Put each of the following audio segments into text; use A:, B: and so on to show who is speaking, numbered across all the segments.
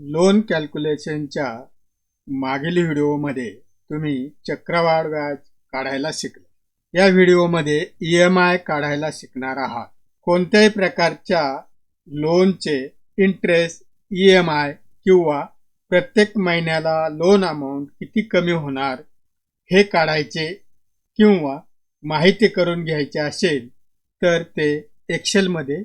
A: Loan कॅल्क्युलेशनच्या मागील व्हिडिओमध्ये तुम्ही चक्रवाढ व्याज काढायला शिकले. या व्हिडिओमध्ये ई एम आय काढायला शिकणार आहात. कोणत्याही प्रकारच्या लोनचे इंटरेस्ट ई एम आय किंवा प्रत्येक महिन्याला लोन अमाऊंट किती कमी होणार हे काढायचे किंवा माहिती करून घ्यायचे असेल तर ते एक्सेलमध्ये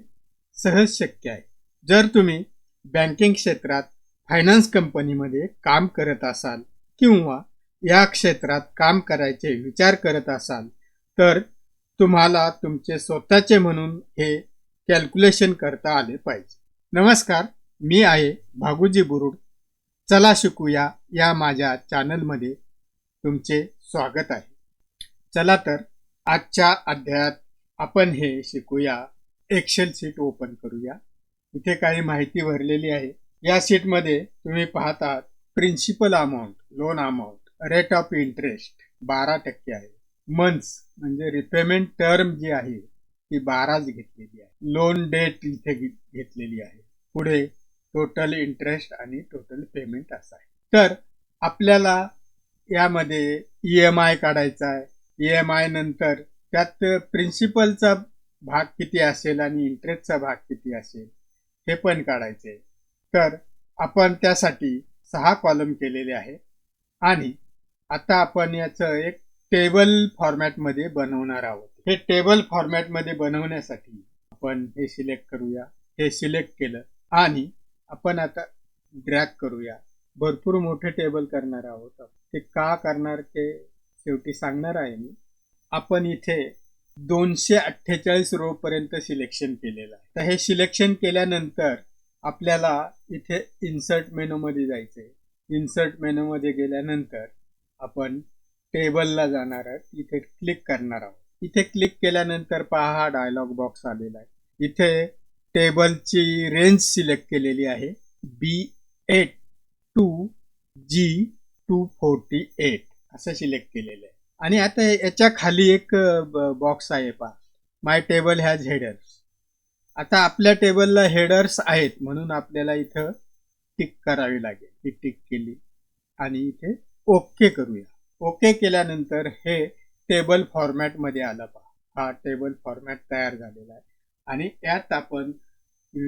A: सहज शक्य आहे. जर तुम्ही बँकिंग क्षेत्रात फायनान्स कंपनीमध्ये काम करत असाल किंवा या क्षेत्रात काम करायचे विचार करत असाल तर तुम्हाला तुमचे स्वतःचे म्हणून हे कॅल्क्युलेशन करता आले पाहिजे. नमस्कार मी आहे भागुजी बुरुड. चला शिकूया या माझ्या चॅनलमध्ये तुमचे स्वागत आहे. चला तर आजच्या अध्यायात आपण हे शिकूया. एक्सेल शीट ओपन करूया. इथे काही माहिती भरलेली आहे. या शीटमध्ये तुम्ही पाहतात principal amount loan amount rate of interest बारा टक्के आहे. मंथ्स म्हणजे रिपेमेंट टर्म जी आहे ती बाराच घेतलेली आहे. लोन डेट इथे घेतलेली आहे. पुढे टोटल इंटरेस्ट आणि टोटल पेमेंट असं आहे. तर आपल्याला यामध्ये ई एम आय काढायचा आहे. ई एम आय नंतर त्यात प्रिन्सिपलचा भाग किती असेल आणि इंटरेस्टचा भाग किती असेल हे पण काढायचे तर आपण त्यासाठी सहा कॉलम केलेले आहे आणि आता आपण याचं एक टेबल फॉर्मॅटमध्ये बनवणार आहोत. हे टेबल फॉर्मॅटमध्ये बनवण्यासाठी आपण हे सिलेक्ट करूया. हे सिलेक्ट केलं आणि आपण आता ड्रॅग करूया. भरपूर मोठे टेबल करणार आहोत. ते का करणार ते शेवटी सांगणार आहे मी. आपण इथे दोनशे अठ्ठेचाळीस रो पर्यंत सिलेक्शन केलेलं आहे. तर हे सिलेक्शन केल्यानंतर आपल्याला इथे इन्सर्ट मेनूमध्ये जायचे इन्सर्ट मेनूमध्ये गेल्यानंतर आपण टेबलला जाणार आहोत. इथे क्लिक करणार आहोत. इथे क्लिक केल्यानंतर पहा हा डायलॉग बॉक्स आलेला आहे. इथे टेबलची रेंज सिलेक्ट केलेली आहे. B eight two G two forty eight असं सिलेक्ट केलेलं आहे. आणि आता याच्या खाली एक बॉक्स आहे पहा. माय टेबल हॅज हेडर्स आता आपल्या टेबलला हेडर्स आहेत म्हणून आपल्याला इथं टिक करावी लागेल. ही टिक केली आणि इथे ओके करूया. ओके केल्यानंतर हे टेबल फॉर्मॅटमध्ये आलं पहा. हा टेबल फॉर्मॅट तयार झालेला आहे. आणि यात आपण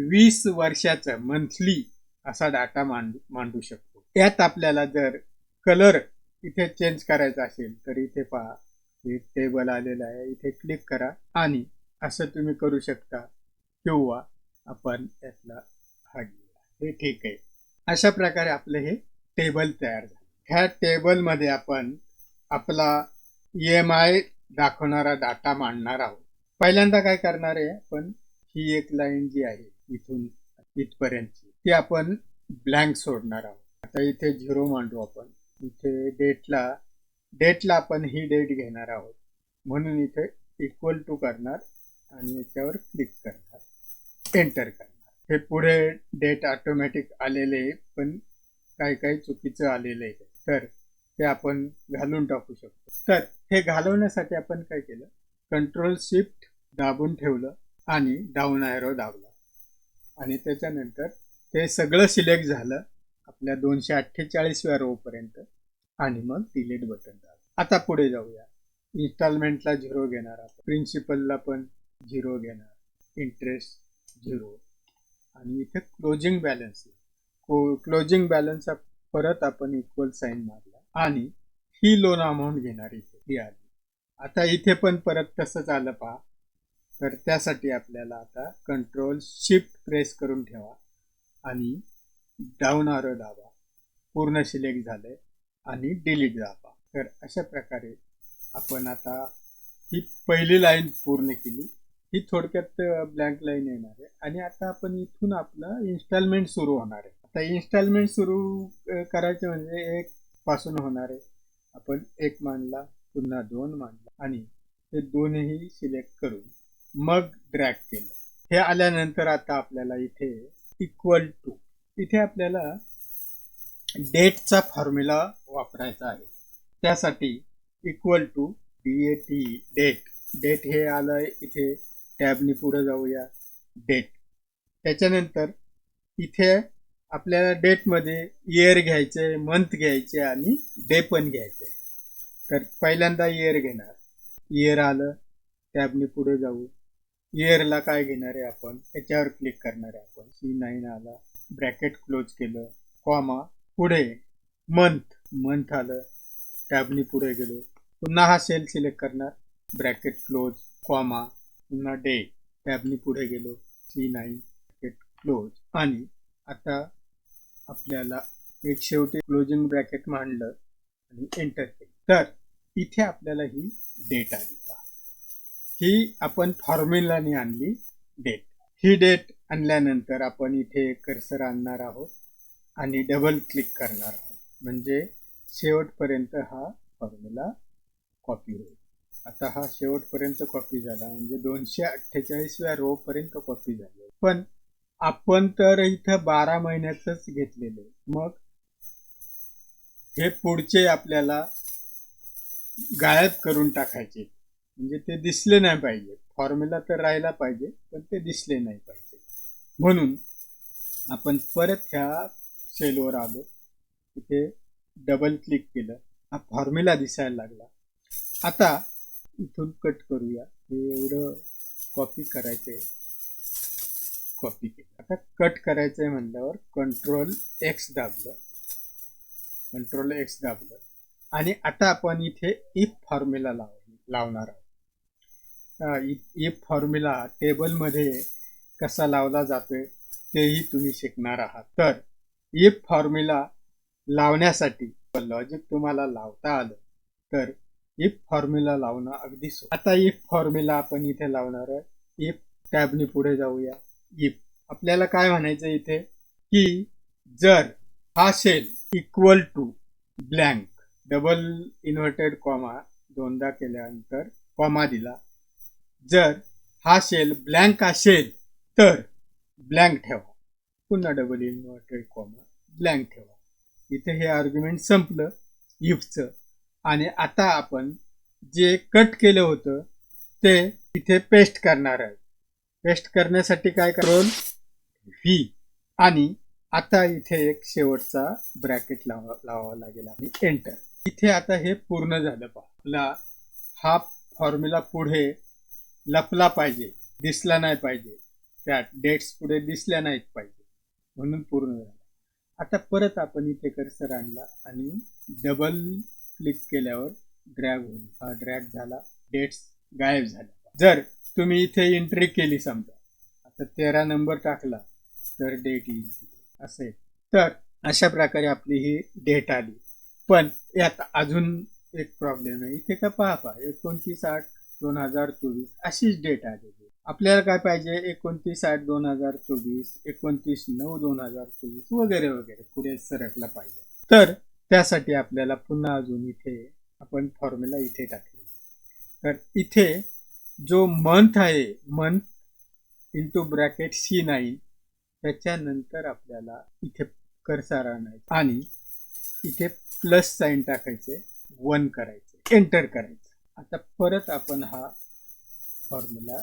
A: वीस वर्षाचं मंथली असा डाटा मांडू मांडू शकतो. यात आपल्याला जर कलर इथे चेंज करायचा असेल तर इथे पहा. हे टेबल आलेलं आहे. इथे क्लिक करा आणि असं तुम्ही करू शकता. किंवा आपण यातला हा घेऊया. हे ठीक आहे. अशा प्रकारे आपलं हे टेबल तयार झालं. ह्या टेबलमध्ये आपण आपला ई एम आय दाखवणारा डाटा मांडणार आहोत. पहिल्यांदा काय करणार आहे आपण ही एक लाईन जी आहे इथून इथपर्यंतची ती आपण ब्लँक सोडणार आहोत. आता इथे झिरो मांडू आपण. इथे डेटला डेटला आपण ही डेट घेणार आहोत. म्हणून इथे इक्वल टू करणार आणि याच्यावर क्लिक करणार. एंटर करणार. हे पुढे डेट ऑटोमॅटिक आलेले आहे, पण काही काही चुकीचं आलेलं आहे. तर ते आपण घालून टाकू शकतो. तर हे घालवण्यासाठी आपण काय केलं? कंट्रोल शिफ्ट दाबून ठेवलं आणि डाऊन आयरो दाबला. आणि त्याच्यानंतर ते सगळं सिलेक्ट झालं आपल्या दोनशे अठ्ठेचाळीसव्या रोपर्यंत आणि मग डिलीट बटन दाबलं. आता पुढे जाऊया. इन्स्टॉलमेंटला झिरो घेणार आपण. प्रिन्सिपलला पण झिरो घेणार. इंटरेस्ट झिरो आणि इथे क्लोजिंग बॅलन्स क्लोजिंग बॅलन्स परत आपण इक्वल साईन मारला. आणि ही लोन अमाऊंट घेणार इथे. ही आली. आता इथे पण परत तसंच आलं पहा. तर त्यासाठी आपल्याला आता कंट्रोल शिफ्ट प्रेस करून ठेवा. आणि डाऊन आरो दाबा. पूर्ण सिलेक्ट झाले आणि डिलीट दाबा. तर अशा प्रकारे आपण आता ही पहिली लाईन पूर्ण केली. ही थोडक्यात ब्लँक लाईन येणार आहे. आणि आता आपण इथून आपलं इन्स्टॉलमेंट सुरू होणार आहे. आता इन्स्टॉलमेंट सुरू करायचं म्हणजे एक पासून होणार आहे. आपण एक मांडला पुन्हा दोन मांडला आणि हे दोन्ही सिलेक्ट करून मग ड्रॅग केलं. हे आल्यानंतर आता आपल्याला इथे इक्वल टू इथे आपल्याला डेटचा फॉर्म्युला वापरायचा आहे. त्यासाठी equal to D A T date date हे आलंय इथे टॅबनी पुढे जाऊया. डेट त्याच्यानंतर इथे आपल्याला डेटमध्ये इयर घ्यायचे मंथ घ्यायचे आणि डे पण घ्यायचे. तर पहिल्यांदा इयर घेणार. इयर आलं टॅबनी पुढे जाऊ. इयरला काय घेणार आहे आपण? याच्यावर क्लिक करणार आहे आपण. सी नाईन आला ब्रॅकेट क्लोज केलं कॉमा पुढे मंथ मंथ आलं टॅबनी पुढे गेलो. पुन्हा हा सेल सिलेक्ट करणार. ब्रॅकेट क्लोज कॉमा पुन्हा डे. टॅबनी पुढे गेलो. C nine. ब्रॅकेट क्लोज आणि आता आपल्याला एक शेवटी क्लोजिंग ब्रॅकेट मांडलं आणि एंटर केलं. तर इथे आपल्याला ही डेट आली. ही आपण फॉर्म्युलाने आणली डेट ही डेट आणल्यानंतर आपण इथे कर्सर आणणार आहोत आणि डबल क्लिक करणार आहोत. म्हणजे शेवटपर्यंत हा फॉर्म्युला कॉपी होईल. आता हा शेवटपर्यंत कॉपी झाला. म्हणजे दोनशे अठ्ठेचाळीसव्या रो पर्यंत कॉपी झाली. पण आपण तर इथं बारा महिन्याच घेतलेले. मग हे पुढचे आपल्याला गायब करून टाकायचे. म्हणजे ते दिसले नाही पाहिजे. फॉर्म्युला तर राहिला पाहिजे पण ते दिसले नाही पाहिजे. म्हणून आपण परत ह्या सेलवर आलो. तिथे डबल क्लिक केलं. हा फॉर्म्युला दिसायला लागला. आता इथून कट करूया. हे एवढं कॉपी करायचंय. कॉपी आता कट करायचंय म्हणल्यावर कंट्रोल एक्स दाबलं. कंट्रोल एक्स दाबलं. आणि आता आपण इथे इफ फॉर्म्युला लाव लावणार आहोत. इफ फॉर्म्युला टेबलमध्ये कसा लावला जातोय तेही तुम्ही शिकणार आहात. तर इफ फॉर्म्युला लावण्यासाठी लॉजिक तुम्हाला लावता आलं. तर इफ फॉर्म्युला लावणं अगदी आता इफ फॉर्म्युला आपण इथे लावणार आहे. इफ टॅबनी पुढे जाऊया. इफ आपल्याला काय म्हणायचं इथे? की जर हा cell equal to blank double inverted comma दोनदा केल्यानंतर कॉमा दिला. जर हा सेल ब्लँक असेल तर ब्लँक ठेवा. पुन्हा डबल इन्व्हर्टेड कॉमा ब्लँक ठेवा. इथे हे आर्ग्युमेंट संपलं. इफचं आणि आता आपण जे कट केलं होतं ते इथे पेस्ट करणार आहे. पेस्ट करण्यासाठी काय करोल व्ही आणि आता इथे एक शेवटचा ब्रॅकेट लावा लावावा लागेल आणि एंटर इथे आता हे पूर्ण झालं पहा. आपला हा फॉर्म्युला पुढे लपला पाहिजे. दिसला नाही पाहिजे. त्या डेट्स पुढे दिसल्या नाहीत पाहिजे. म्हणून पूर्ण झालं. आता परत आपण इथे कर्सर आणला आणि डबल क्लिक केल्यावर ड्रॅग होईल हा ड्रॅग झाला डेट्स गायब झाल्या जर तुम्ही इथे एंट्री केली समजा आता तेरा नंबर टाकला तर डेट येईल तिथे. असे तर अशा प्रकारे आपली ही डेट आली. पण यात अजून एक प्रॉब्लेम आहे. इथे का पहा पहा एकोणतीस आठ दोन हजार चोवीस अशीच डेट आलेली आपल्याला काय पाहिजे? एकोणतीस आठ दोन हजार चोवीस एकोणतीस नऊ दोन हजार चोवीस वगैरे वगैरे. पुढे सरकला पाहिजे. तर त्यासाठी आपल्याला पुन्हा अजून इथे आपण फॉर्म्युला इथे टाकली तर इथे जो मंथ आहे month into bracket C nine त्याच्यानंतर आपल्याला इथे कर्सार आणायचं आणि इथे प्लस साईन टाकायचे वन करायचे एंटर करायचं. आता परत आपण हा फॉर्म्युला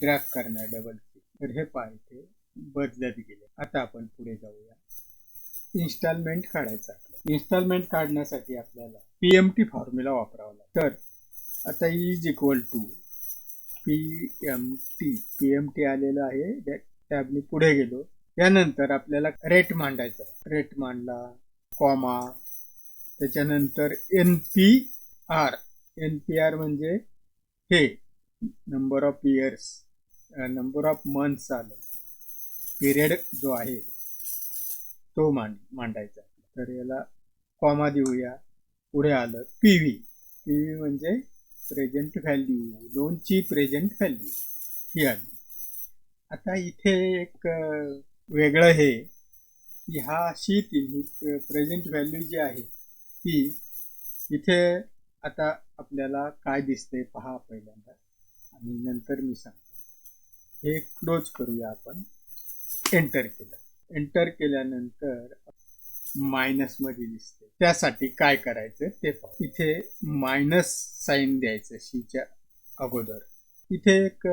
A: ड्रॅग करणार डबल तर हे पहा इथे बदलत गेले. आता आपण पुढे जाऊया. इन्स्टॉलमेंट काढायचा आपल्याला. इन्स्टॉलमेंट काढण्यासाठी आपल्याला पी एम टी फॉर्म्युला वापरावा लागतो. तर आता is equal to P M T P M T आलेलं आहे. टॅबनी पुढे गेलो. त्यानंतर आपल्याला रेट मांडायचा रेट मांडला कॉमा त्याच्यानंतर N P R N P R म्हणजे हे number of years number of months आलं. पिरियड जो आहे. तो मांड मांडायचा. तर याला कॉमा देऊया. पुढे आलं पी व्ही पी व्ही म्हणजे प्रेझेंट व्हॅल्यू लोनची प्रेझेंट व्हॅल्यू ही आली. आता इथे एक वेगळं हे. की हा शीट ही प्रेझेंट व्हॅल्यू जी आहे ती इथे आता आपल्याला काय दिसते पहा पहिल्यांदा. आणि नंतर मी सांगतो. हे क्लोज करूया आपण. एंटर केलं. एंटर केल्यानंतर मायनसमध्ये दिसते. त्यासाठी काय करायचं ते पाहू. इथे मायनस साईन द्यायचं शीच्या अगोदर. इथे एक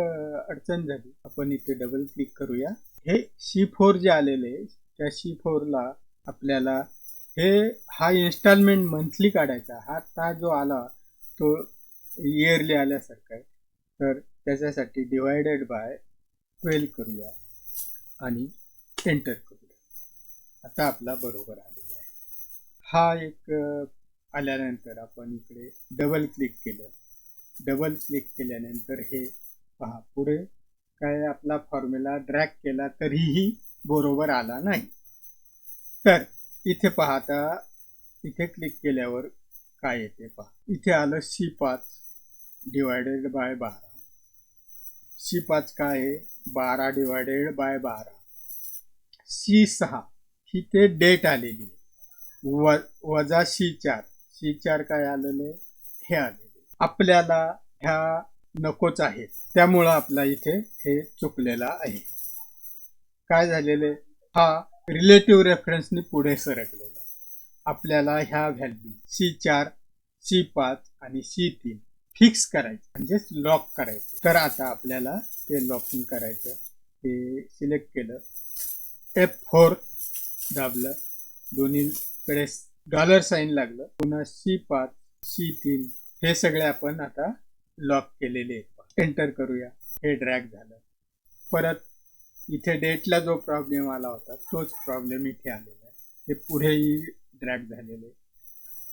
A: अडचण झाली. आपण इथे डबल क्लिक करूया. हे शी फोर जे आलेले त्या शी फोरला आपल्याला हे हा इन्स्टॉलमेंट मंथली काढायचा. हा ता जो आला तो इयरली आल्यासारखा आहे. तर त्याच्यासाठी डिवायडेड बाय ट्वेल्व करूया. आणि एंटर करूया आता आपला बरोबर आलेला आहे. हा एक आल्यानंतर आपण इकडे डबल क्लिक केलं. डबल क्लिक केल्यानंतर हे पहा पुढे. काय आपला फॉर्म्युला ड्रॅग केला तरीही बरोबर आला नाही. तर इथे पाहता इथे क्लिक केल्यावर काय येते पहा. इथे आलं सी पाच डिवायडेड बाय बारा. सी पाच काय आहे? बारा डिवायडेड बाय बारा. सी सहा. ही ते डेट आलेली आहे. व वजा सी चार. सी चार काय आलेलं आहे? हे आलेले आपल्याला ह्या नकोच आहेत. त्यामुळं आपला इथे हे चुकलेला आहे. काय झालेले हा रिलेटिव्ह रेफरन्सनी पुढे सरकलेला आहे. आपल्याला ह्या व्हॅल्यू सी चार सी पाच आणि सी तीन फिक्स करायचे. म्हणजेच लॉक करायचे. तर आता आपल्याला ते लॉकिंग करायचं. ते सिलेक्ट केलं. एफ फोर दाबलं. दोन्हीकडे डॉलर साईन लागलं. पुन्हा सी पाच सी तीन. हे सगळे आपण आता लॉक केलेले आहेत. एंटर करूया. हे ड्रॅग झालं. परत इथे डेटला जो प्रॉब्लेम आला होता तोच प्रॉब्लेम इथे आलेला आहे. हे पुढेही ड्रॅग झालेले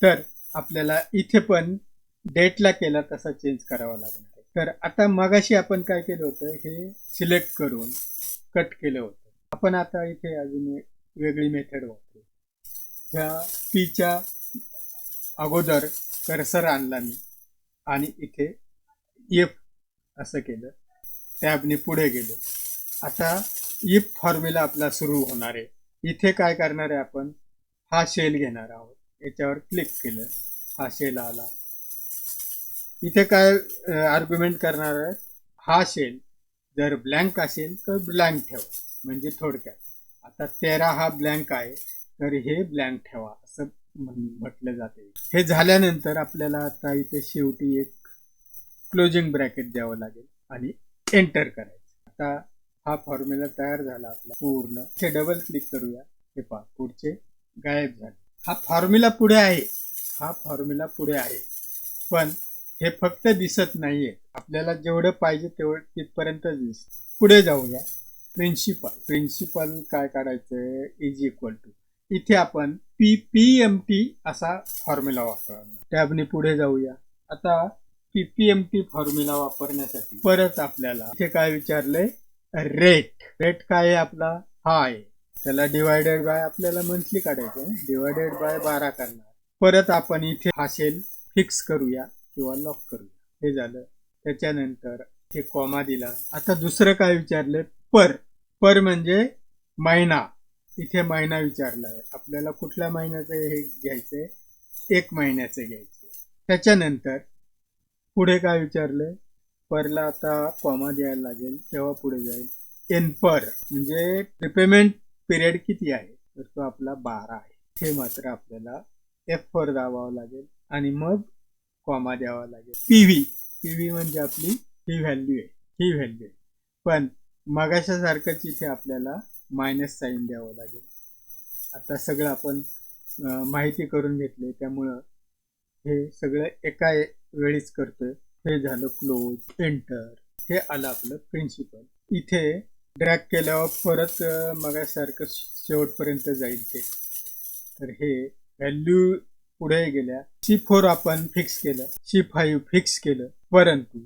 A: तर आपल्याला इथे पण डेटला केला तसा चेंज करावा लागणार आहे. तर आता मगाशी आपण काय केलं होतं हे सिलेक्ट करून कट केलं होतं. आपण आता इथे अजून एक वेगळी मेथड वापरू. ह्या पीच्या अगोदर कर्सर आणला मी आणि इथे एफ असं केलं. टॅबने पुढे गेलो. आता इफ फॉर्म्युला आपला सुरू होणार आहे. इथे काय करणार आहे आपण? हा शेल घेणार आहोत. याच्यावर क्लिक केलं. हा शेल आला. इथे काय आर्ग्युमेंट करणार आहे? हा शेल जर ब्लँक असेल तर ब्लँक ठेवा. म्हणजे थोडक्यात. आता तेरा हा ब्लँक आहे तर हे ब्लँक ठेवा असं म्हटलं जाते. हे झाल्यानंतर आपल्याला आता इथे शेवटी एक क्लोजिंग ब्रॅकेट द्यावं लागेल आणि एंटर करायचं. आता हा फॉर्म्युला तयार झाला आपला पूर्ण. हे डबल क्लिक करूया. हे पहा पुढचे गायब झाले. हा फॉर्म्युला पुढे आहे. हा फॉर्म्युला पुढे आहे. पण हे फक्त दिसत नाहीये. आपल्याला जेवढं पाहिजे तेवढं तिथपर्यंत दिसत. पुढे जाऊया. प्रिन्सिपल प्रिन्सिपल काय काढायचंय? इज इक्वल टू इथे आपण पी पी एम टी असा फॉर्म्युला वापरणार. टॅबने पुढे जाऊया. आता P P M T formula वापरण्यासाठी परत आपल्याला इथे काय विचारलंय? रेट रेट काय आहे आपला? हा आहे त्याला डिवायडेड बाय आपल्याला मंथली काढायचं डिवायडेड बाय बारा करणार. परत आपण इथे हा सेल फिक्स करूया किंवा लॉक करूया. हे झालं. त्याच्यानंतर इथे कॉमा दिला. आता दुसरं काय विचारलंय? पर पर म्हणजे महिना. इथे महिना विचारला आहे आपल्याला कुठल्या महिन्याचं हे घ्यायचंय? एक महिन्याचं घ्यायचे त्याच्यानंतर पुढे काय विचारलंय? परला आता कॉमा द्यायला लागेल तेव्हा पुढे जाईल. एन पर म्हणजे रिपेमेंट पिरियड किती आहे? तर तो आपला बारा आहे. हे मात्र आपल्याला एफ पर दाबावं लागेल आणि मग कॉमा द्यावा लागेल. पी व्ही पी व्ही म्हणजे आपली ही व्हॅल्यू आहे. ही व्हॅल्यू आहे. पण मगाशासारखंच इथे आपल्याला मायनस साईन द्यावं लागेल. आता सगळं आपण माहिती करून घेतले त्यामुळं हे सगळं एका वेळीच करतोय. हे झालं क्लोज एंटर हे आलं आपलं प्रिन्सिपल इथे ड्रॅग केल्यावर परत मगासारखं शेवटपर्यंत जाईल ते. तर हे व्हॅल्यू पुढे गेल्या. सी फोर आपण फिक्स केलं. सी फाईव्ह फिक्स केलं. परंतु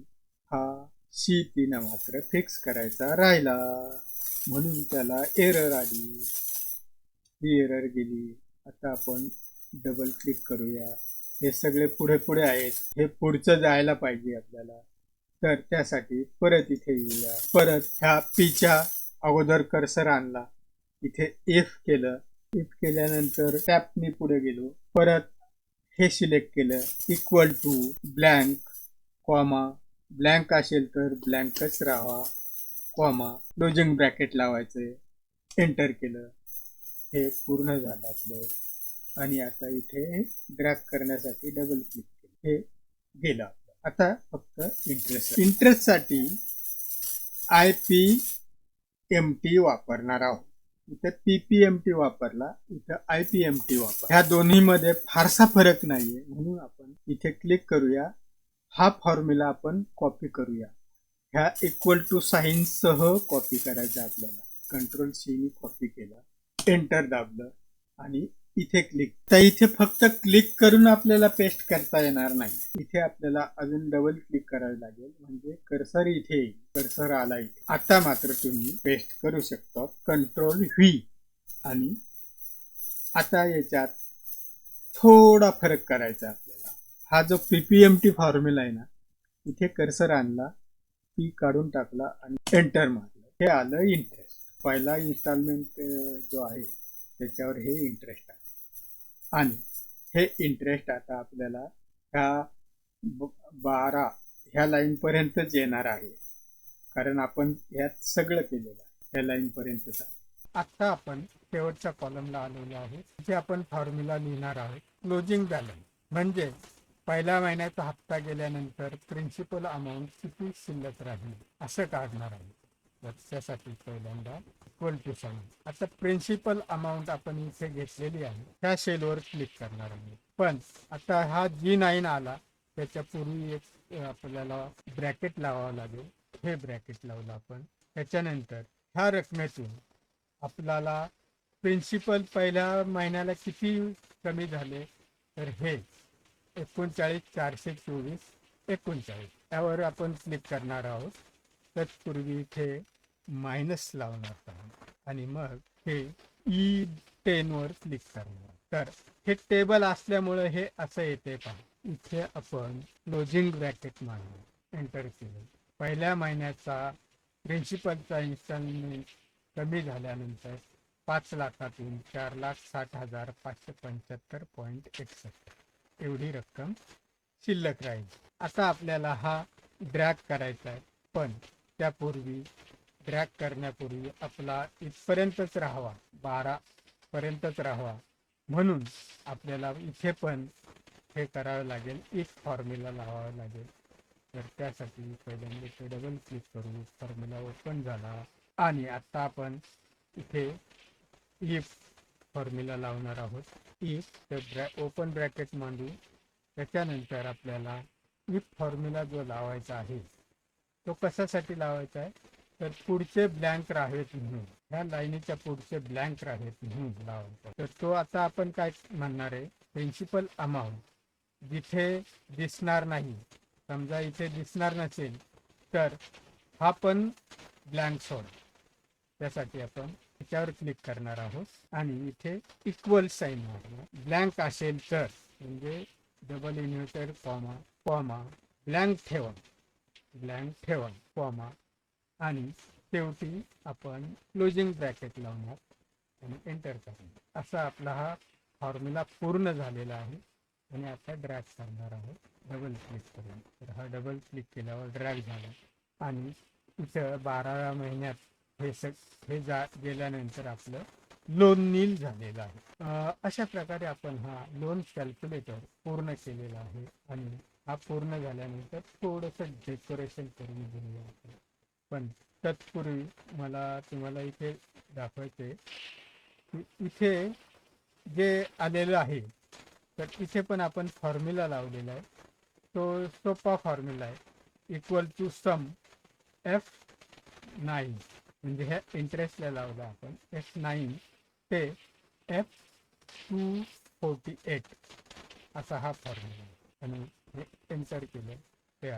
A: सी तीन मात्र फिक्स करायचा राहिला. म्हणून त्याला एरर आली. ही एरर गेली. आता आपण डबल क्लिक करूया. हे सगळे पुढे पुढे आहेत. हे पुढचं जायला पाहिजे आपल्याला. तर त्यासाठी परत इथे येऊया. परत ह्या पीच्या अगोदर कर्सर आणला. इथे एफ केलं. इफ केल्यानंतर टॅपनी पुढे गेलो. परत हे सिलेक्ट केलं. Equal to blank comma blank असेल तर ब्लँकच राहा कॉमा क्लोजिंग ब्रॅकेट लावायचे एंटर केलं. हे पूर्ण झालं आपलं. आणि आता इथे ड्रॅग करण्यासाठी डबल क्लिक केलं. हे गेलं आता फक्त इंटरेस्ट इंटरेस्टसाठी आय पी एम टी वापरणार आहोत. इथं पी पी एम टी वापरला इथं आय पी एम टी वापर. ह्या दोन्हीमध्ये फारसा फरक नाहीये. म्हणून आपण इथे क्लिक करूया. हा फॉर्म्युला आपण कॉपी करूया. ह्या इक्वल टू साईनसह कॉपी करायचं आपल्याला. कंट्रोल सी कॉपी केलं. एंटर दाबलं. आणि इथे क्लिक तर इथे फक्त क्लिक करून आपल्याला पेस्ट करता येणार नाही. इथे आपल्याला अजून डबल क्लिक करावे लागेल. म्हणजे कर्सर इथे येईल. कर्सर आला इथे. आता मात्र तुम्ही पेस्ट करू शकता. कंट्रोल व्ही आणि आता याच्यात थोडा फरक करायचा. हा जो पीपीएमटी फॉर्म्युला आहे ना इथे कर्सर आणला पी काढून टाकला आणि एंटर मारलं. हे आलं इंटरेस्ट पहिला इन्स्टॉलमेंट जो आहे त्याच्यावर हे इंटरेस्ट आहे. आणि हे इंटरेस्ट आता आपल्याला ह्या बारा ह्या लाईनपर्यंतच येणार आहे. कारण आपण ह्यात सगळं केलेलं आहे ह्या लाईनपर्यंतच आहे. आत्ता आपण शेवटच्या कॉलमला आलेलो आहे. जे आपण फॉर्म्युला लिहिणार आहोत क्लोजिंग बॅलन्स म्हणजे पहिल्या महिन्याचा हप्ता गेल्यानंतर प्रिन्सिपल अमाऊंट किती शिल्लक राहील? असं काढणार आहे. तर त्यासाठी पहिल्यांदा इक्वल आता प्रिन्सिपल अमाऊंट आपण इथे घेतलेली आहे. त्या सेलवर क्लिक करणार आहे. पण आता हा जी नाईन आला. त्याच्या पूर्वी एक आपल्याला ब्रॅकेट लावावं लागेल. हे ब्रॅकेट लावलं आपण. त्याच्यानंतर ह्या रकमेतून आपल्याला प्रिन्सिपल पहिल्या महिन्याला किती कमी झाले? तर हे एकोणचाळीस चारशे चोवीस एकोणचाळीस. यावर आपण क्लिक करणार आहोत. तत्पूर्वी इथे मायनस लावणार आहोत. आणि मग हे ई टेनवर क्लिक करणार तर हे टेबल असल्यामुळे हे असं येते पहा. इथे आपण क्लोजिंग ब्रॅकेट मारलं एंटर केलं. पहिल्या महिन्याचा प्रिन्सिपलचा इन्स्टॉलमेंट कमी झाल्यानंतर पाच लाखातून चार लाख साठ हजार पाचशे पंच्याहत्तर पॉईंट एकसष्ट. एवढी रक्कम शिल्लक राहील. आता आपल्याला हा ड्रॅग करायचा आहे. पण त्यापूर्वी ड्रॅग करण्यापूर्वी आपला इथपर्यंतच राहावा. बारा पर्यंतच राहावा. म्हणून आपल्याला इथे पण हे करावं लागेल. इफ फॉर्म्युला लावावं लागेल. तर त्यासाठी पहिल्यांदा इथे डबल क्लिक करू. फॉर्म्युला ओपन झाला. आणि आत्ता आपण इथे इफ फॉर्म्युला लावणार आहोत. इफ तर ब्रॅ ओपन ब्रॅकेट मांडू त्याच्यानंतर आपल्याला इफ फॉर्म्युला जो लावायचा आहे तो कशासाठी लावायचा आहे? तर पुढचे ब्लँक राहत म्हणून ह्या लाईनीच्या पुढचे ब्लँक राहत म्हणून लावायचा तर तो आता आपण काय म्हणणार आहे? प्रिन्सिपल अमाऊंट जिथे दिसणार नाही. समजा इथे दिसणार नसेल तर हा पण ब्लँक सोड. त्यासाठी आपण त्याच्यावर क्लिक करणार आहोत. आणि इथे इक्वल साईन मारणार ब्लँक असेल तर म्हणजे double inverter comma comma blank ठेवा. ब्लँक ठेवा कॉमा आणि शेवटी आपण क्लोजिंग ब्रॅकेट लावणार. आणि एंटर करणार असा आपला हा फॉर्म्युला पूर्ण झालेला आहे. आणि आता ड्रॅग करणार आहोत. डबल क्लिक करून. तर हा डबल क्लिक केल्यावर ड्रॅग झाला. आणि इथं बाराव्या महिन्यात हे सग हे जा गेल्यानंतर आपलं लोन नील झालेलं आहे. अशा प्रकारे आपण हा लोन कॅल्क्युलेटर पूर्ण केलेला आहे आणि हा पूर्ण झाल्यानंतर थोडंसं डेकोरेशन करून दिलेलं आहे पण तत्पूर्वी मला तुम्हाला इथे दाखवायचे की इथे जे आलेलं आहे तर इथे पण आपण फॉर्म्युला लावलेला आहे. तो सोपा फॉर्म्युला आहे. Equal to sum F nine म्हणजे ह्या इंटरेस्टला एफ़ नाईन ते एफ़ टू फोर्टी एट असा हा फॉर्म्युला आणि हे एंटर केलं ते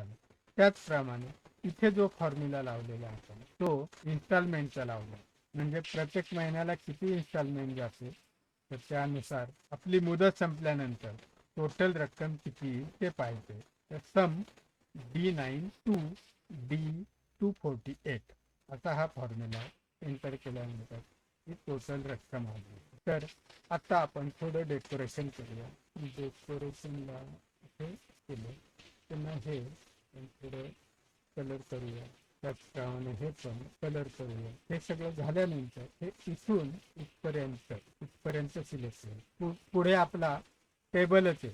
A: इथे जो फॉर्म्युला लावलेला तो इन्स्टॉलमेंटचा लावला. प्रत्येक महिन्याला किती इन्स्टॉलमेंट जाते? तर त्यानुसार आपली मुदत संपल्यानंतर टोटल रक्कम किती येईल ते पाहिजे तर sum D two D two forty eight असा हा फॉर्म्युला एंटर केल्यानंतर ही टोटल रक्कम आली तर आता आपण थोडं डेकोरेशन करूया. डेकोरेशनला हे केलं. पुन्हा हे थोडं कलर करूया. त्याचप्रमाणे हे पण कलर करूया. हे सगळं झाल्यानंतर हे इथून इथपर्यंत इथपर्यंत सिलेक्ट पु- पुढे आपला टेबलच आहे.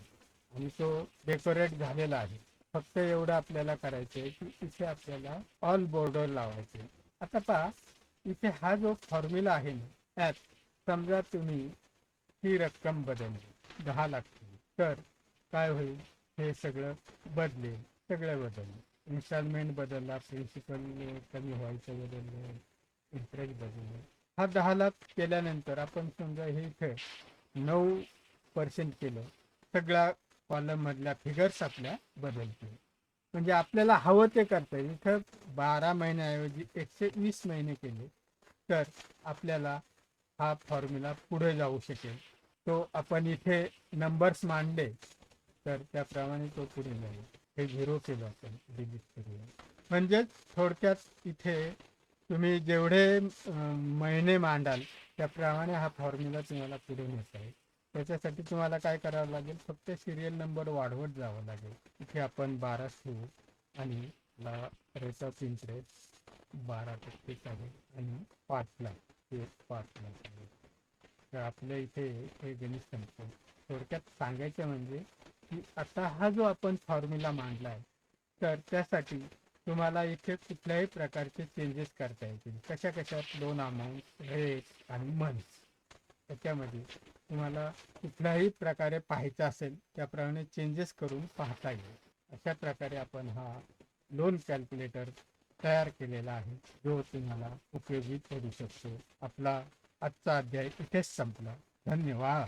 A: आणि तो डेकोरेट झालेला आहे. फक्त एवढं आपल्याला करायचं आहे की इथे आपल्याला ऑल बॉर्डर लावायचे. आता पहा इथे हा जो फॉर्म्युला आहे ना यात समजा तुम्ही ही रक्कम बदलली दहा लाख तर काय होईल? हे सगळं बदलेल सगळं बदललं. इन्स्टॉलमेंट बदलला प्रिन्सिपल कमी व्हायचं बदललं इंटरेस्ट बदललं. हा दहा लाख केल्यानंतर आपण समजा हे इथे नऊ पर्सेंट केलं. सगळ्या कॉलममधल्या फिगर्स आपल्या बदलतील. म्हणजे आपल्याला हवं ते करता येईल. इथं बारा महिन्याऐवजी एकशे वीस महिने केले तर आपल्याला हा फॉर्म्युला पुढे जाऊ शकेल. तो आपण इथे नंबर्स मांडले तर त्याप्रमाणे तो पुढे जाईल. हे झिरो केलं आपण डिलीट करूया. म्हणजेच थोडक्यात इथे तुम्ही जेवढे महिने मांडाल त्याप्रमाणे हा फॉर्म्युला तुम्हाला पुढे नेता येईल. त्याच्यासाठी तुम्हाला काय करावं लागेल? फक्त सिरियल नंबर वाढवत जावं लागेल. इथे आपण बारा ठेवू आणि रेट ऑफ इंटरेस्ट बारा टक्के आहे आणि पाच लाख. हे पाच लाख आहे. तर आपल्या इथे हे गणित संपतो. थोडक्यात सांगायचं म्हणजे की आता हा जो आपण फॉर्म्युला मांडला आहे तर त्यासाठी तुम्हाला इथे कुठल्याही प्रकारचे चेंजेस करता येतील. कशा कशात? लोन अमाऊंट रेट आणि मंथ्स त्याच्यामध्ये तुम्हाला कुठल्याही प्रकारे पाहायचं असेल त्याप्रमाणे चेंजेस करून पाहता येईल. अशा प्रकारे आपण हा लोन कॅल्क्युलेटर तयार केलेला आहे. जो तुम्हाला उपयोगी पडू शकतो. आपला आजचा अध्याय इथेच संपला. धन्यवाद.